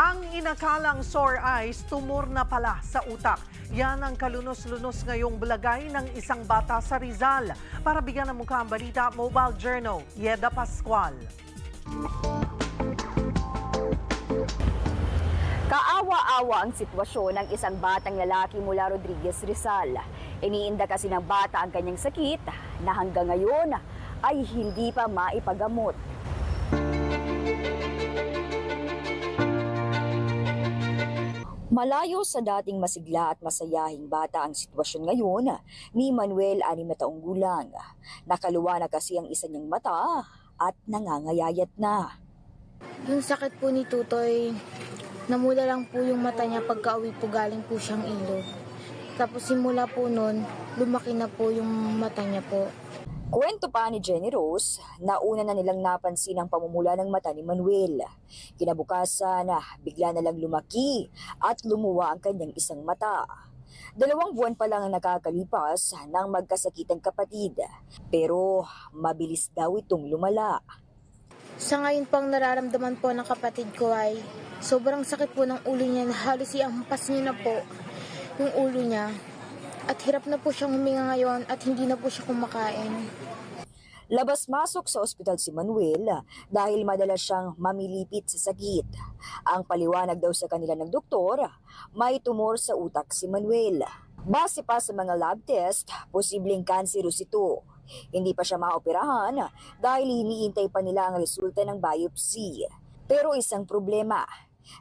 Ang inakalang sore eyes, tumor na pala sa utak. Yan ang kalunos-lunos ngayong bulagay ng isang bata sa Rizal. Para bigyan ng mukha ang balita, Mobile Journal, Yeda Pascual. Kaawa-awa ang sitwasyon ng isang batang lalaki mula Rodriguez Rizal. Iniinda kasi ng bata ang kanyang sakit na hanggang ngayon ay hindi pa maipagamot. Malayo sa dating masigla at masayahing bata ang sitwasyon ngayon ni Manuel, anim na gulang. Nakaluwa na kasi ang isa niyang mata at nangangayayat na. Yung sakit po ni Tutoy, namula lang po yung mata niya pagka uwi po galing po siyang ilog. Tapos simula po nun, lumaki na po yung mata niya po. Kwento pa ni Jenny Rose na una na nilang napansin ang pamumula ng mata ni Manuel. Kinabukasan, bigla na lang lumaki at lumuwa ang kanyang isang mata. Dalawang buwan pa lang ang nakakalipas ng magkasakitang kapatid. Pero mabilis daw itong lumala. Sa ngayon pang nararamdaman po ng kapatid ko ay sobrang sakit po ng ulo niya na halos iampas niya na po yung ulo niya. At hirap na po siyang huminga ngayon at hindi na po siya kumakain. Labas-masok sa ospital si Manuel dahil madalas siyang mamilipit sa sakit. Ang paliwanag daw sa kanila ng doktor, may tumor sa utak si Manuel. Base pa sa mga lab test, posibleng kanserous ito. Hindi pa siya maoperahan dahil hinihintay pa nila ang resulta ng biopsy. Pero isang problema,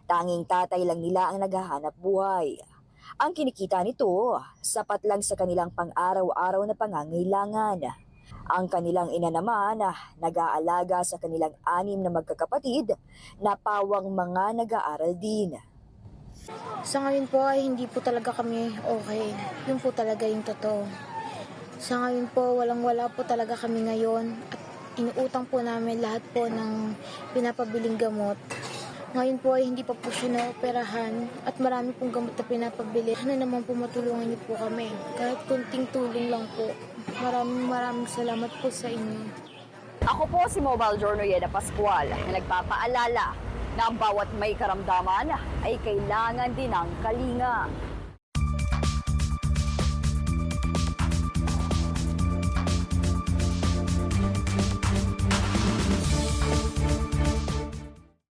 tanging tatay lang nila ang naghahanap buhay. Ang kinikita nito, sapat lang sa kanilang pang-araw-araw na pangangailangan. Ang kanilang ina naman nag-aalaga sa kanilang anim na magkakapatid na pawang mga nag-aaral din. Sa ngayon po ay hindi po talaga kami okay. Yun po talaga yung totoo. Sa ngayon po, walang-wala po talaga kami ngayon at inuutang po namin lahat po ng pinapabiling gamot. Ngayon po ay hindi pa po siya naoperahan at marami pong gamot na pinapabili. Ano naman po matulungan niyo po kami. Kahit kunting tulong lang po. Maraming maraming salamat po sa inyo. Ako po si Mobile Journal Yeda Pascual na nagpapaalala na ang bawat may karamdaman ay kailangan din ng kalinga.